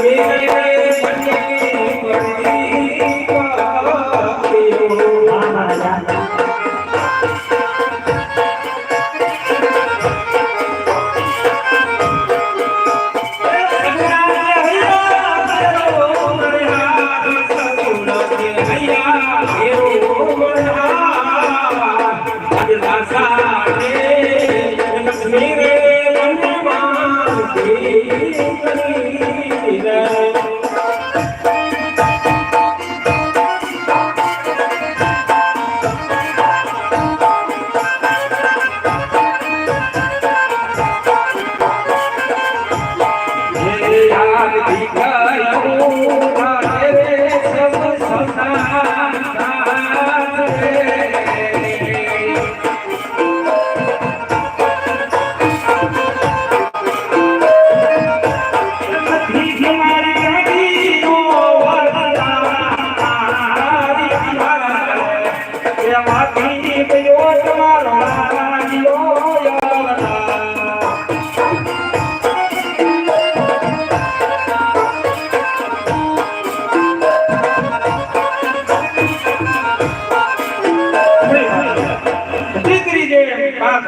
હા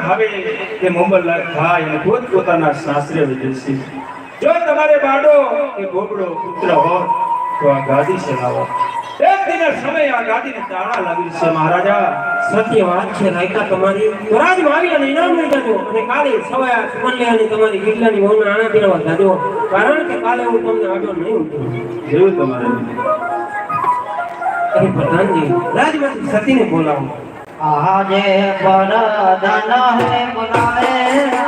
આવે તે મોહમ્મદલાલ ભાઈ અને પોતપોતાના સાસરે વિદેશી જો તમારે બાડો કે ગોબડો પુત્ર હોય તો આ ગાદી ચલાવો એક દિન સમય આ ગાદીને તાળા લાગી છે મહારાજા. સત્ય વાત છે રાયકા તમારી વરાજ આવી અને ઇનામ લઈ જજો. અને કાલે સવાય સુમલ્યાની તમારી ગીટલાની વહુને આણા પીરવા જજો. કારણ કે કાલે હું તમને આગળ નહીં ઉઠું જેવું તમારે. અરે પ્રધાનજી રાજમાંથી સતીને બોલાવો. આજે વરદાન હે બોલાવે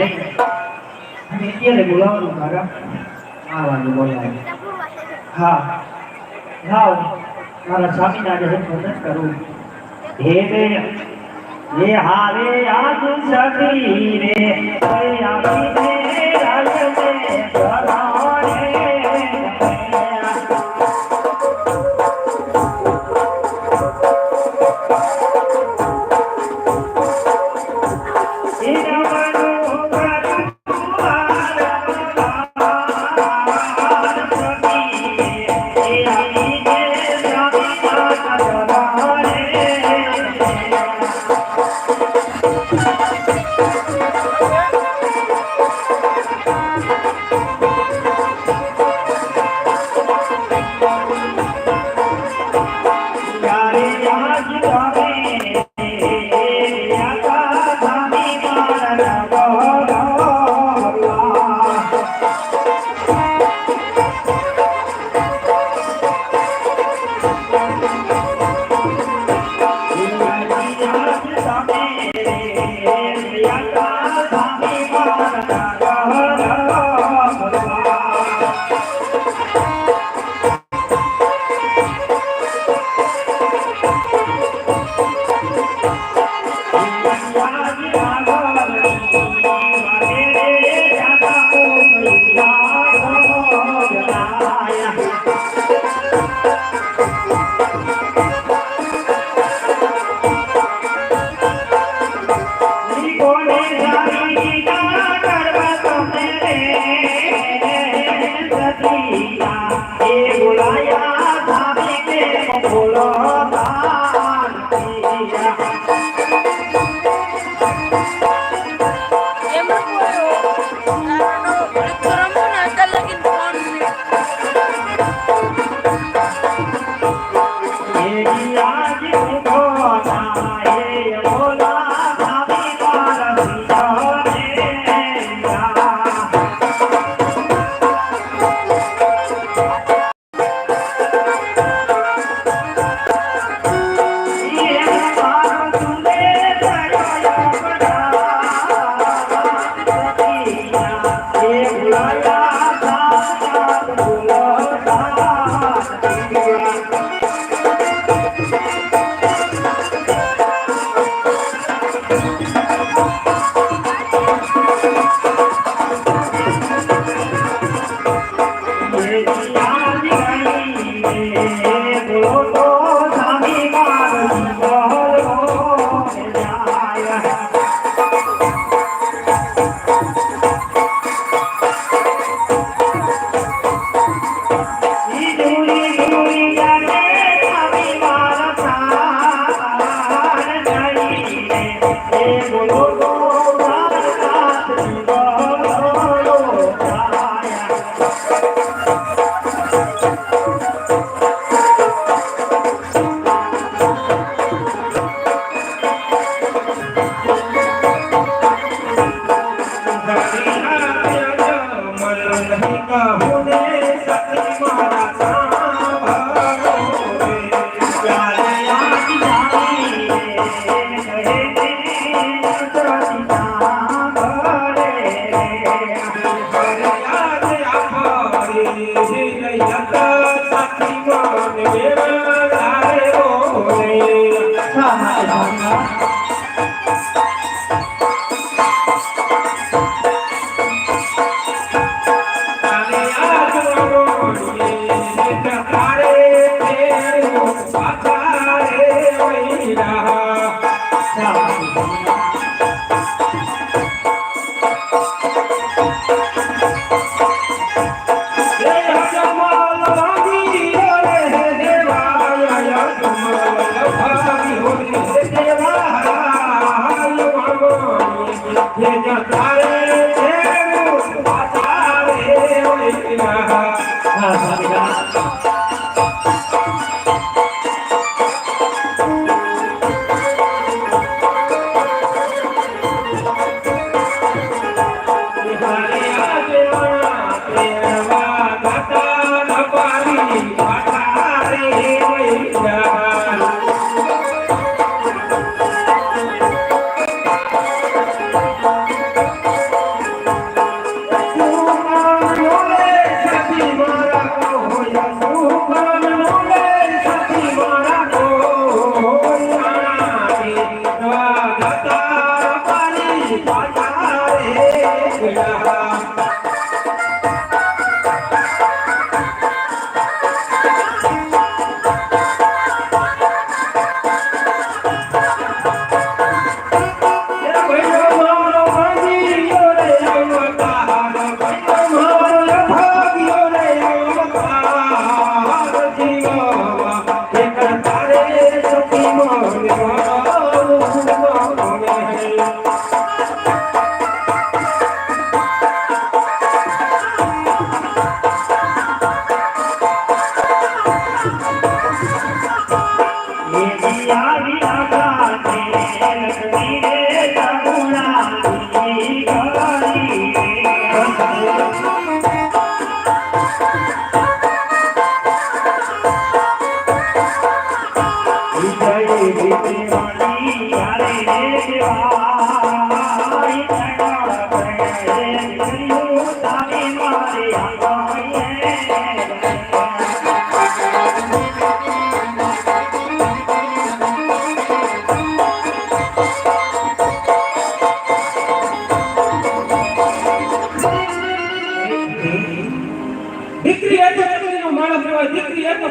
થઈ અને અત્યારે બોલાવવાનું કાકા હા વાંધો બોલાય હા. હા મારા સ્વામીના આજે મદદ કરું. હે બેન હે હારે આજ સખી રે. આપી ইলাহা ইল্লাল্লাহ દીકરી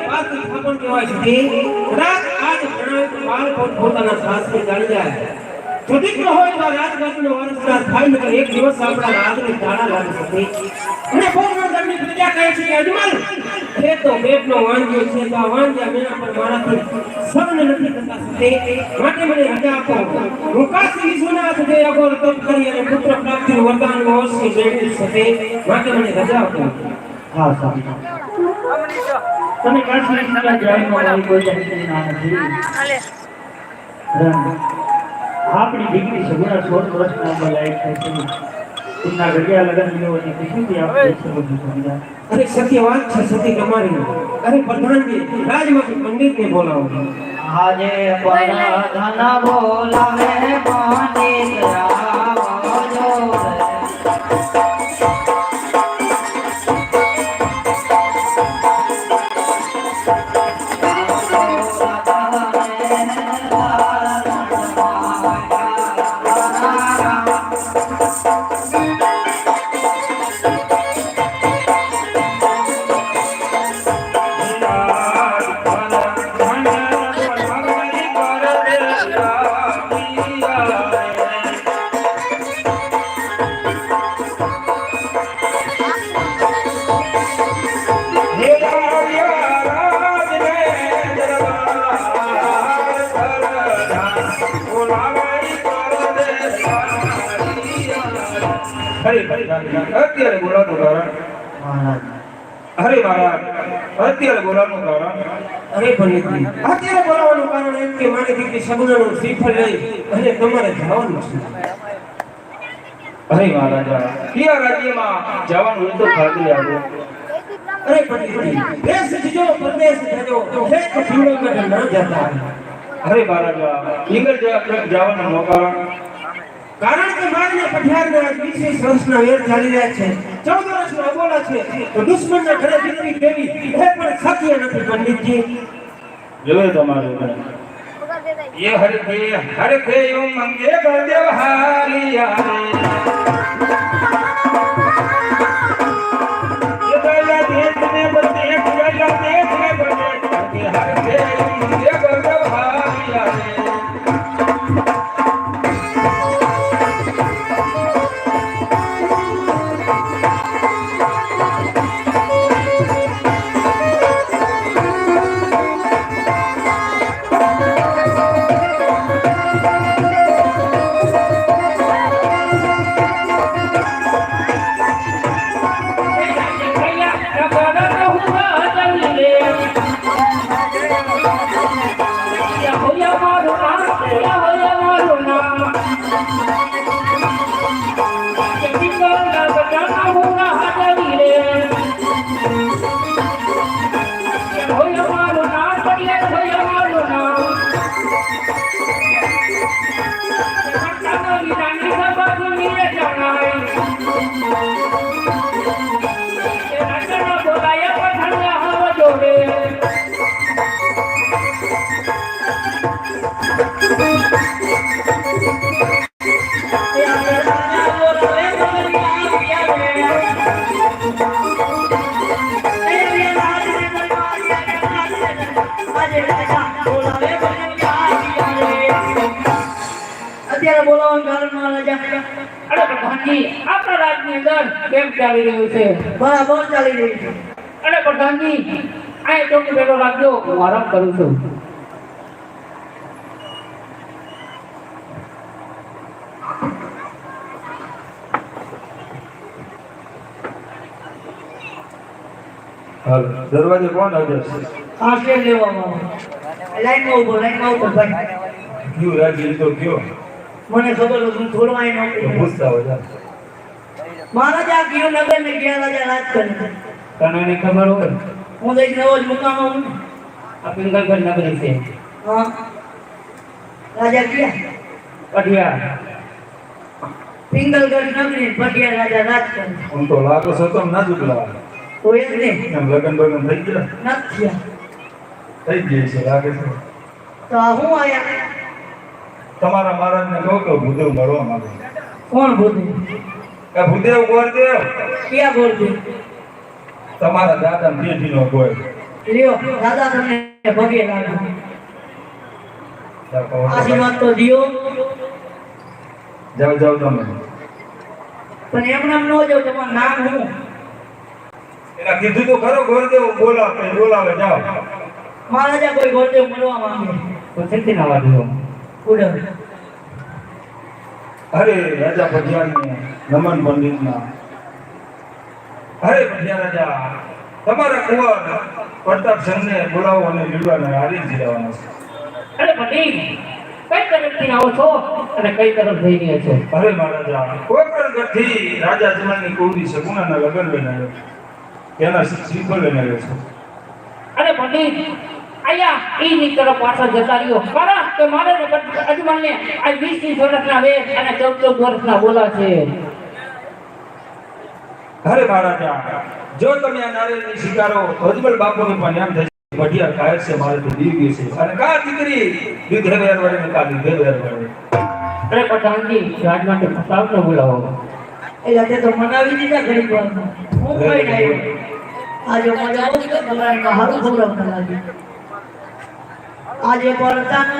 દીકરી એટલે કહેવાય છે. કદાચ આજ જણાવે તો બાળ પોતાના સાસરે જાણી જાય હોય તો ભગવાન તમને પ્રજા કહે છે તો આ વાંધ્યા વિના પણ મારાથી સહન નથી થતા માટે મને રજા આપો. હું અઘોર તપ કરી અને પુત્ર પ્રાપ્તિનું વરદાન માટે મને રજા આપો. તમે કાશી વિશ્વનાથ જાહેરમાં કોઈ જાતની ના નથી. આપણી દીકરી સગુણા સોળ વર્ષના ઉંમર લાયક છે. તેમના ઘડિયા લગન લેવાની ખુશીથી આપણે સમજવું સમજ્યા? અરે સત્ય વાત છે સતી તમારી. અરે પ્રધાનજી રાજમાંથી પંડિતને બોલાવો. આજે પરધન બોલાવે પંડિત રાવો અરે મહારાજ અત્યારે બોલાવવાનું કારણ? અરે પંડિતજી અત્યારે બોલાવવાનું કારણ એમ કે મારી દીકરી સગુણાનું શ્રીફળ લઈ અને તમારે જવાનું છે. અરે મહારાજા કયા રાજ્યમાં જવાનું હોય તો ખાલી આવ્યો અરે પંડિતજી દેશ જજો પરદેશ જજો એક જૂનાગઢ ના જતા. અરે મહારાજા ઇંગલ જવાનું નો કારણ. કારણ કે મારને પઠિયારના વીસ વર્ષના વેર ચાલી રહ્યા છે ચૌદ વર્ષના અબોલા છે તો દુશ્મનના ઘરે દીકરી દેવી એ પણ શક્ય નથી પંડિતજી જોયું તમારે ये हर के हर के मंगे बदेव हारिया ये दया देख ने बदे दया देख ने बदे के हर के અત્યારે બોલાવવાનું કારણ મહારાજા અરે પ્રધાનજી આપણા રાજની અંદર કેમ ચાલી રહ્યું છે? બરાબર ચાલી રહી છે. અરે પ્રધાનજી આ ચોકી બેઠો રાખજો હું આરામ કરું છું. દરવાજે કોણ હાજર છે? આ સ્ટેજ લેવામાં લાઈનમાં ઊભો લાઈનમાં ઊભો ભાઈ. રાજ્ય તો કયો મને ખબર હું થોડો આઈ નહોતી પૂછતા બધા મહારાજા કયો નગર ને ગયા રાજા રાજ કરે. તને ને ખબર હોય? હું તો એક નવો જ મુકામ આવું આ પિંગલગઢ નગરી છે. હા. રાજા કયા પટિયા. પિંગલગઢ નગરી પટિયા રાજા રાજ કરે. હું તો લાગો સતમ ના દુખલા એ જ નહીં. લગન બગન થઈ ગયા? નથી થઈ ગઈ છે લાગે છે. તો હું આયા? તમારા મહારાજને કહો કે ભૂદેવ મળવા માંગે કોણ ભૂદેવ? કે ભૂદેવ ગોરદેવ. ક્યાં ગોરદેવ? તમારા દાદા જેઠી નો ગોય લ્યો દાદા તમને ભગે લાગો. આશીર્વાદ તો દિયો જાવ જાવ તમે પણ એમ નામ નો જાવ તમારું નામ હું. એના કીધું તો ખરો ગોરદેવ બોલાવે બોલાવે જાઓ. મહારાજા કોઈ ગોળદેવ મળવા માંગે તો શેથી ના વાંધો ઉડવ અરે રાજા ભટિયાને નમન પંડિતના. અરે ભટિયા રાજા તમારા કુંવર પ્રતાપચંદને બોલાવો અને લીલવાને હારી જ જવાના છે. અરે પટેલ કઈ તરફથી આવો છો? અને કઈ તરફ જઈ રહ્યા છો? અરે મહારાજા કોકરગઢથી રાજા જમાલની કુંવરી સગુણાના લગ્ન લઈને આવ્યો તેના શ્રીફળ લઈને આવ્યો છે. અરે પટેલ આયા ઈ ની તરફ પાછળ જતા રહ્યો. કારણ કે મારે અજમાનને આ વીસ વીસ વર્ષના વે અને ચૌદ ચૌદ વર્ષના બોલા છે. અરે મહારાજા જો તમે આ નારિયેળની સ્વીકારો અજમલ બાપુને પણ એમ થશે ભટિયા કાયર છે મારે તો દીવ છે. અને કા દીકરી? દીધે વેર વડે ને કા દીધે વેર વડે અરે પઠાણજી રાજ માટે પ્રતાપને બોલાવો. એટલે તે તો મનાવી દીધા વારમાં હું કોઈ નહીં આજે મજા બહુ છે તમારે હારું ખવડાવતા લાગે. આજે પડતા ન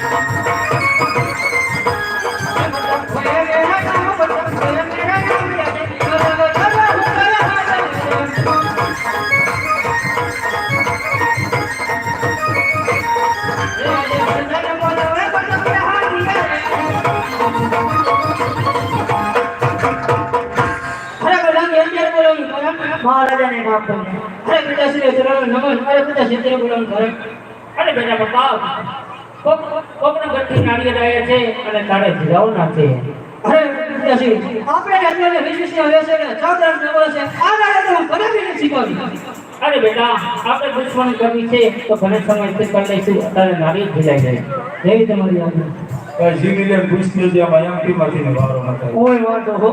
મહારાજાને માફ કરી અરે ચરણ નમન બેટા કોક કોકના છે અને તારે અરે આપણે અત્યારે વિશેષ હવે છે કે ચાદર નવો છે આ ગાડે તો હું કદાપી નથી અરે બેટા આપણે દુશ્મની કરવી છે તો ઘણે સમયથી કરી લઈશું અત્યારે નાળિયેર ભીલાઈ જાય. એવી તમારી જીવી લે જે માંથી હો.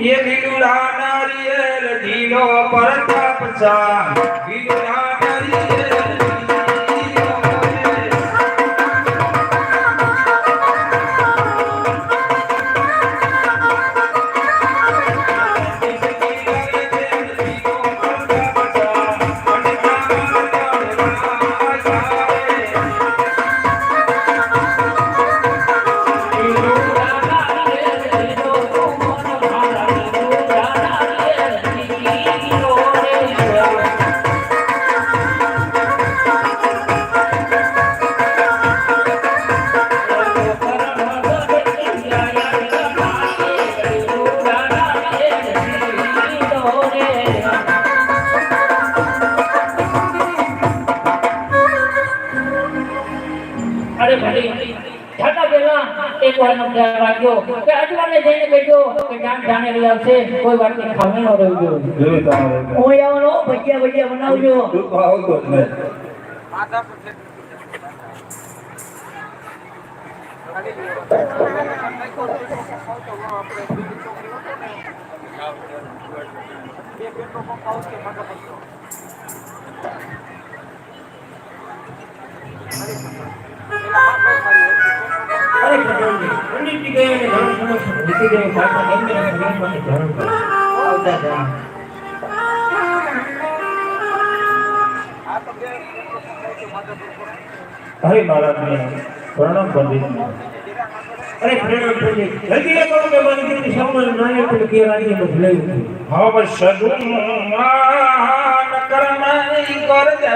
એ લીલુડા નારિયેળ ઢીલો પરતાપ સા લીલુડા એક વારનો ખ્યાલ રાખજો. કે અજવાળને જઈને કહેજો કે જાણ જાણે લઈ આવશે કોઈ ખામી ન રહેવી જોઈએ હું આવવાનો ભજીયા ભજીયા બનાવજો. દુઃખ આવતો જ નહીં અરે પટેલજી, પંડિતજી કહે એને ધર્મ ગણો છો. નીતિ દેવ પાછા એમને ધર્મમાંથી ધર્મ કરો. આવતા ધર્મ. હરે મહારાજને પ્રણામ પંડિતને અરે પ્રણામ પંડિત. જલ્દી એ કરો કે મારી દીકરી સામાન્ય નાયક અને કે રાજ્ય બદલાયું છે. હવ સદુમાન કરનાઈ કરજે